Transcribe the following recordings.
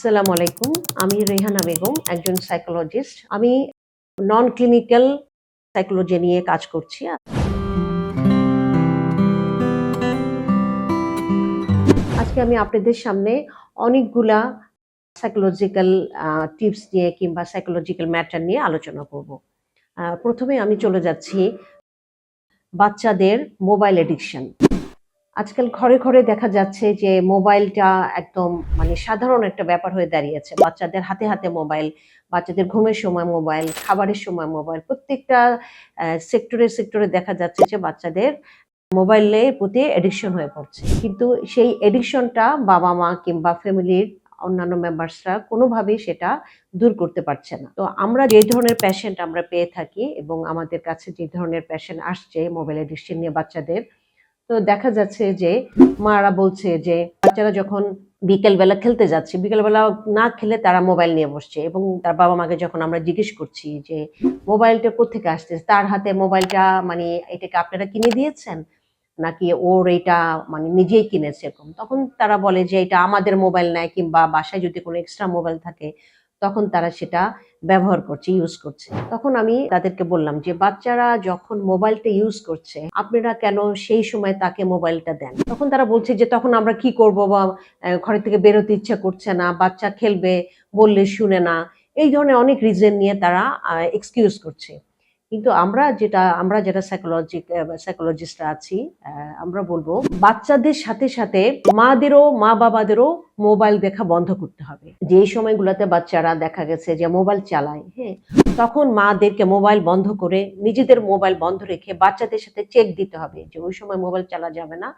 আসসালামু আলাইকুম। আমি রেহানা বেগম, একজন সাইকোলজিস্ট আমি নন ক্লিনিক্যাল সাইকোলজি নিয়ে কাজ করছি। আজকে আমি আপনাদের সামনে অনেকগুলা সাইকোলজিক্যাল টিপস নিয়ে কিংবা সাইকোলজিক্যাল ম্যাটার নিয়ে আলোচনা করব। প্রথমে আমি চলে যাচ্ছি বাচ্চাদের মোবাইল এডিকশন আজকাল ঘরে ঘরে দেখা যাচ্ছে যে মোবাইলটা একদম মানে সাধারণ একটা ব্যাপার হয়ে দাঁড়িয়েছে। বাচ্চাদের হাতে হাতে মোবাইল, বাচ্চাদের ঘুমের সময় মোবাইল, খাবারের সময় মোবাইল, প্রত্যেকটা সেক্টরে সেক্টরে দেখা যাচ্ছে যে বাচ্চাদের মোবাইলের প্রতি এডিকশন হয়ে পড়ছে। কিন্তু সেই এডিকশনটা বাবা মা কিংবা ফ্যামিলির অন্যান্য মেম্বার্সরা কোনোভাবেই সেটা দূর করতে পারছে না। তো আমরা যে ধরনের প্যাশেন্ট আমরা পেয়ে থাকি এবং আমাদের কাছে যে ধরনের প্যাশেন্ট আসছে মোবাইল এডিকশন নিয়ে বাচ্চাদের তো দেখা যাচ্ছে যে মারা বলছে যে বাচ্চারা যখন বিকেলবেলা খেলতে যাচ্ছে, বিকেলবেলা না খেলে তারা মোবাইল নিয়ে বসছে এবং তার বাবা মাকে যখন আমরা জিজ্ঞেস করছি যে মোবাইলটা কোথেকে আসতেছে, তার হাতে মোবাইলটা মানে এটাকে আপনারা কিনে দিয়েছেন? নাকি ওর এটা মানে নিজেই কিনেছে এরকম? তখন তারা বলে যে এটা আমাদের মোবাইল নেয় কিংবা বাসায় যদি কোনো এক্সট্রা মোবাইল থাকে তখন তারা সেটা ব্যবহার করছে ইউজ করছে। তখন আমি তাদেরকে বললাম যে, বাচ্চারা যখন মোবাইলটা ইউজ করছে, আপনারা কেন সেই সময় তাকে মোবাইলটা দেন? তখন তারা বলছে যে, তখন আমরা কি করব বা ঘরের থেকে বেরোতে ইচ্ছা করছে না, বাচ্চা খেলবে বললে শুনে না। এই ধরনের অনেক রিজন নিয়ে তারা এক্সকিউজ করছে। কিন্তু আমরা যেটা আমরা যেটা সাইকোলজিক সাইকোলজিস্টরা আছি আমরা বলব বাচ্চাদের সাথে সাথে মাদেরও মা বাবাদেরও মোবাইল দেখা বন্ধ করতে হবে। যে সময়গুলোতে বাচ্চারা দেখা গেছে যে মোবাইল চালায় হ্যাঁ তখন মাদেরকে মোবাইল বন্ধ করে নিজেদের মোবাইল বন্ধ রেখে বাচ্চাদের সাথে চেক দিতে হবে যে ওই সময় মোবাইল চালা যাবে না।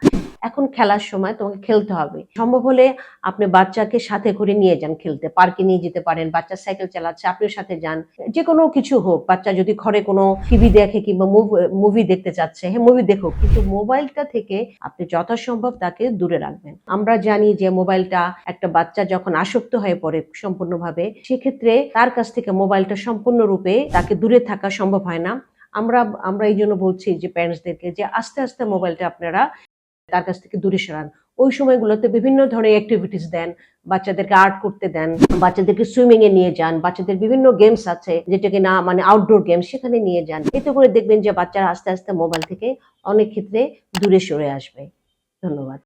এখন খেলার সময় তোমাকে খেলতে হবে। সম্ভব হলে আপনি বাচ্চাকে সাথে করে নিয়ে যান খেলতে। পার্কে নিয়ে যেতে পারেন, বাচ্চা সাইকেল চালাচ্ছে, আপনিও সাথে যান। যে কোনো কিছু হোক, বাচ্চা যদি ঘরে কোনো টিভি দেখে কিংবা মুভি দেখতে চাচ্ছে হ্যাঁ মুভি দেখুক, কিন্তু মোবাইলটা থেকে আপনি যথাসম্ভব তাকে দূরে রাখবেন। আমরা জানি যে মোবাইলটা একটা বাচ্চা যখন আসক্ত হয়ে পড়ে সম্পূর্ণভাবে, সেক্ষেত্রে তার কাছ থেকে মোবাইলটা সম্পূর্ণরূপে তাকে দূরে থাকা সম্ভব হয় না। আমরা আমরা এই জন্য বলছি যে প্যারেন্টসদেরকে যে আস্তে আস্তে মোবাইলটা আপনারা তার কাছ থেকে দূরে সরান। ওই সময়গুলোতে বিভিন্ন ধরনের অ্যাক্টিভিটিস দেন, বাচ্চাদেরকে আর্ট করতে দেন, বাচ্চাদেরকে সুইমিং এ নিয়ে যান, বাচ্চাদের বিভিন্ন গেমস আছে, যেটাকে না মানে আউটডোর গেমস সেখানে নিয়ে যান। এতে করে দেখবেন যে বাচ্চারা আস্তে আস্তে মোবাইল থেকে অনেক ক্ষেত্রে দূরে সরে আসবে। ধন্যবাদ।